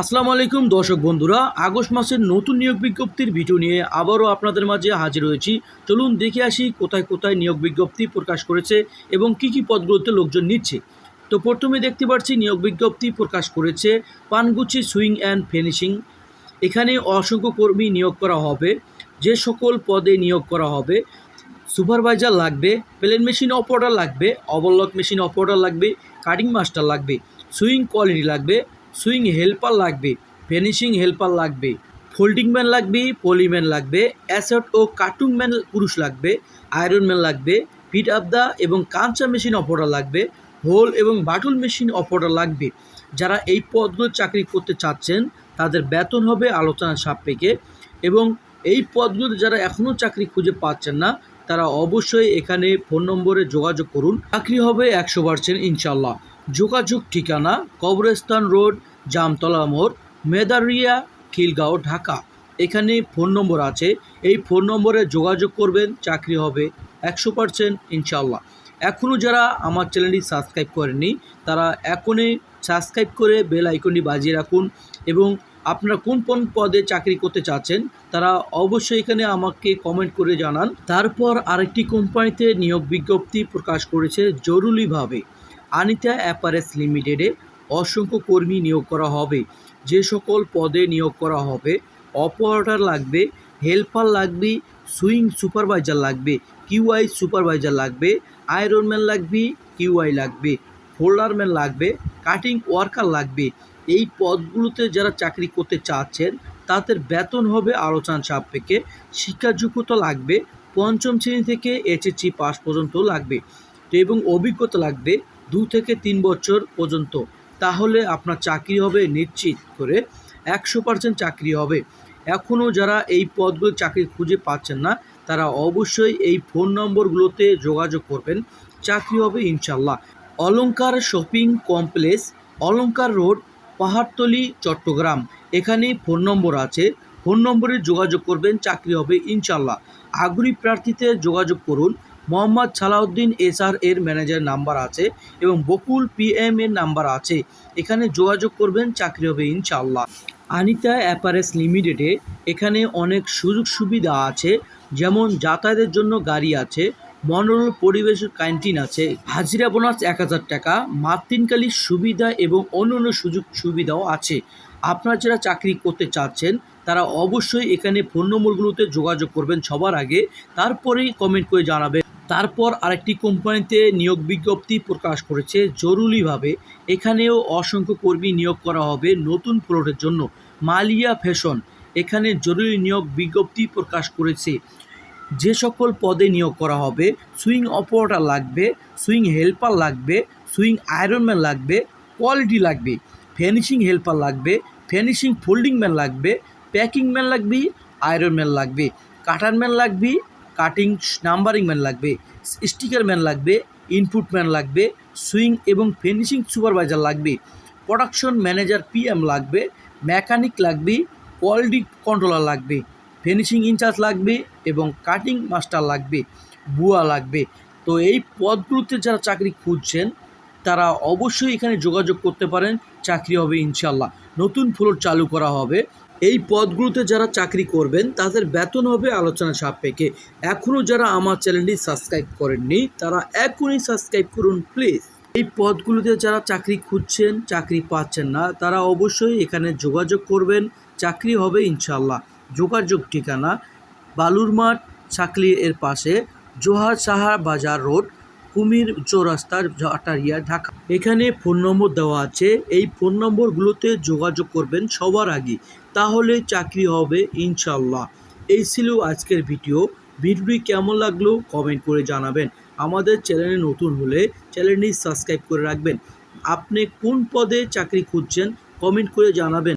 আসসালামু আলাইকুম, দর্শক বন্ধুরা। আগস্ট মাসের নতুন নিয়োগ বিজ্ঞপ্তির ভিডিও নিয়ে আবারও আপনাদের মাঝে হাজির হয়েছি। চলুন দেখে আসি কোথায় কোথায় নিয়োগ বিজ্ঞপ্তি প্রকাশ করেছে এবং কি কি পদগুলোতে লোকজন নিচ্ছে। তো প্রথমে দেখতে পাচ্ছি, নিয়োগ বিজ্ঞপ্তি প্রকাশ করেছে পানগুচি সুইং অ্যান্ড ফিনিশিং। এখানে অসংখ্য কর্মী নিয়োগ করা হবে, যে সকল পদে নিয়োগ করা হবে। সুপারভাইজার লাগবে, প্লেন মেশিন অপারেটর লাগবে, অবলক মেশিন অপারেটর লাগবে, কাটিং মাস্টার লাগবে, সুইং কোয়ালিটি লাগবে সুইং হেল্পার লাগবে, ফিনিশিং হেল্পার লাগবে, ফোল্ডিং ম্যান লাগবে পলিম্যান লাগবে, অ্যাসেট ও কার্টুন ম্যান পুরুষ লাগবে, আয়রন ম্যান লাগবে, ফিট আপ দা এবং কাঁচা মেশিন অপারেটর লাগবে, হোল এবং বাটুল মেশিন অপারেটর লাগবে। যারা এই পদগুলো চাকরি করতে চাচ্ছেন, তাদের বেতন হবে আলোচনা সাপেক্ষে এবং এই পদগুলোতে যারা এখনও চাকরি খুঁজে পাচ্ছেন না, তারা অবশ্যই এখানে ফোন নম্বরে যোগাযোগ করুন। চাকরি হবে একশো পার্সেন্ট ইনশাল্লাহ যোগাযোগ ঠিকানা কবরস্থান রোড, জামতলা মোড়, মেদারিয়া, খিলগাঁও, ঢাকা। এখানে ফোন নম্বর আছে। এই ফোন নম্বরে যোগাযোগ করবেন। চাকরি হবে একশো পার্সেন্ট ইনশাল্লাহ এখনও যারা আমার চ্যানেলটি সাবস্ক্রাইব করেনি তারা এখনই সাবস্ক্রাইব করে বেল আইকনটি বাজিয়ে রাখুন এবং আপনারা কোন কোন পদে চাকরি করতে চাচ্ছেন, তারা অবশ্যই এখানে আমাকে কমেন্ট করে জানান। তারপর আরেকটি কোম্পানিতে নিয়োগ বিজ্ঞপ্তি প্রকাশ করেছে জরুরিভাবে। আনিতা অ্যাপারেস লিমিটেডে অসংখ্য কর্মী নিয়োগ করা হবে। যে সকল পদে নিয়োগ করা হবে, অপারেটর লাগবে, হেল্পার লাগবে, সুইং সুপারভাইজার লাগবে, কিউআই সুপারভাইজার লাগবে আয়রনম্যান লাগবে, কিউআই লাগবে ফোল্ডারম্যান লাগবে, কাটিং ওয়ার্কার লাগবে। এই পদগুলোতে যারা চাকরি করতে চাচ্ছেন, তাদের বেতন হবে আলোচনা সাপেক্ষে শিক্ষাযোগ্যতা লাগবে, পঞ্চম শ্রেণি থেকে এইচএসসি পাস পর্যন্ত লাগবে তো এবং অভিজ্ঞতা লাগবে দু থেকে তিন বছর পর্যন্ত। তাহলে আপনার চাকরি হবে নিশ্চিত করে একশো পার্সেন্ট চাকরি হবে। এখনও যারা এই পদগুলো চাকরি খুঁজে পাচ্ছেন না, তারা অবশ্যই এই ফোন নম্বরগুলোতে যোগাযোগ করবেন। চাকরি হবে ইনশাল্লাহ Alankar shopping complex Alankar road, Pahartali, Chattogram. এখানে ফোন নম্বর আছে। ফোন নম্বরে যোগাযোগ করবেন, চাকরি হবে ইনশাল্লাহ আগ্রহী প্রার্থীতে যোগাযোগ করুন। মোহাম্মদ সালাউদ্দিন এসআর এর ম্যানেজার নাম্বার আছে এবং বকুল পিএম এর নাম্বার আছে। এখানে যোগাযোগ করবেন, চাকরি হবে ইনশাল্লাহ আনিতা অ্যাপারেস লিমিটেডে এখানে অনেক সুযোগ সুবিধা আছে, যেমন যাতায়াতের জন্য গাড়ি আছে মনোরল পরিবেশ ক্যান্টিন আছে, হাজিরা বোনাস এক হাজার টাকা মাতৃনকালীর সুবিধা এবং অন্যান্য সুযোগ সুবিধাও আছে। আপনারা যারা চাকরি করতে চাচ্ছেন, তারা অবশ্যই এখানে ফোন নম্বরগুলোতে যোগাযোগ করবেন সবার আগে, তারপরেই কমেন্ট করে জানাবেন। তারপর আরেকটি কোম্পানিতে নিয়োগ বিজ্ঞপ্তি প্রকাশ করেছে। জরুরিভাবে এখানেও অসংখ্য কর্মী নিয়োগ করা হবে নতুন প্লটের জন্য। মালিয়া ফ্যাশন, এখানে জরুরি নিয়োগ বিজ্ঞপ্তি প্রকাশ করেছে। যে সকল পদে নিয়োগ করা হবে, সুইং অপারেটার লাগবে, সুইং হেল্পার লাগবে, সুইং আয়রনম্যান লাগবে, কোয়ালিটি লাগবে, ফিনিশিং হেল্পার লাগবে, ফিনিশিং ফোল্ডিং ম্যান লাগবে, প্যাকিং ম্যান লাগবে, আয়রন ম্যান লাগবে, কাটার ম্যান লাগবে কাটিং নাম্বারিং ম্যান লাগবে স্টিকার ম্যান লাগবে ইনপুট ম্যান লাগবে সুইং এবং ফিনিশিং সুপারভাইজার লাগবে প্রোডাকশন ম্যানেজার পিএম লাগবে মেকানিক লাগবে কোয়ালিটি কন্ট্রোলার লাগবে ফিনিশিং ইনচার্জ লাগবে এবং কাটিং মাস্টার লাগবে, বুয়া লাগবে। তো এই পদগুলোতে যারা চাকরি খুঁজছেন, তারা অবশ্যই এখানে যোগাযোগ করতে পারেন, চাকরি হবে ইনশাল্লাহ নতুন ফ্লোর চালু করা হবে। এই পদগুলোতে যারা চাকরি করবেন, তাদের বেতন হবে আলোচনা সাপেক্ষে। এখনও যারা আমার চ্যানেলটি সাবস্ক্রাইব করেননি, তারা এখনই সাবস্ক্রাইব করুন, প্লিজ। এই পদগুলোতে যারা চাকরি খুঁজছেন, চাকরি পাচ্ছেন না, তারা অবশ্যই এখানে যোগাযোগ করবেন। চাকরি হবে ইনশাল্লাহ যোগাযোগ ঠিকানা বালুরমাঠ চাকলি এর পাশে, জোহার সাহা বাজার রোড কুমির চৌরাস্তার আটারিয়া, ঢাকা। এখানে ফোন নম্বর দেওয়া আছে। এই ফোন নম্বরগুলোতে যোগাযোগ করবেন সবার আগে। তাহলে চাকরি হবে ইনশাল্লাহ এই ছিল আজকের ভিডিও। ভিডিওটি কেমন লাগল কমেন্ট করে জানাবেন। আমাদের চ্যানেলে নতুন হলে চ্যানেলটি সাবস্ক্রাইব করে রাখবেন। আপনি কোন পদে চাকরি খুঁজছেন কমেন্ট করে জানাবেন।